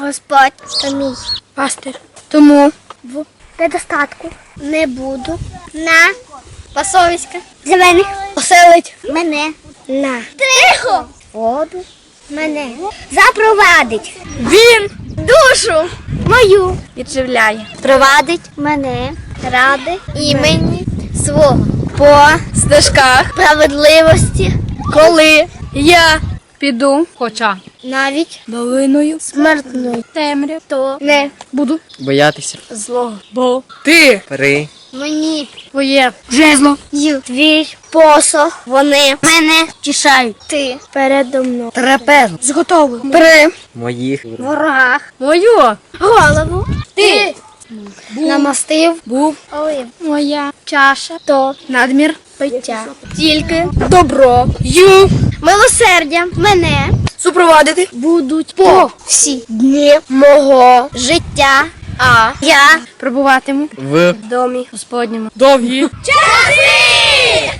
Господь то мій. Пастир. Тому В недостатку не буду на пасовиська зелених поселить мене на тихо воду мене запровадить він душу мою відживляє. провадить мене ради імені свого По стежках, справедливості, коли я піду, хоча навіть долиною смертною, темряв, то не буду Боятися. злого. Бо ти При. мені твоє жезло й твій посох, вони мене втішають. Ти передо мною трапезу зготовив. При Моїх. ворогах мою голову ти намастив був олив. моя чаша, то надмір Пиття. тільки добро ю милосердя. Мене супровадити? будуть по. всі дні мого життя. А я пробуватиму. В. Домі господньому. Довгі. Часи!